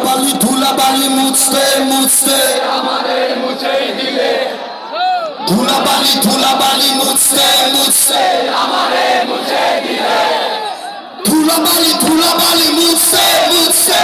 ধুলাবালি ধুলাবালি মুছতে মুছতে। আমাদের মুছেই দিলে ধুলাবালি ধুলাবালি মুছতে মুছতে। আমাদের মুছে দিলে ধুলাবালি ধুলাবালি মুছতে মুছতে।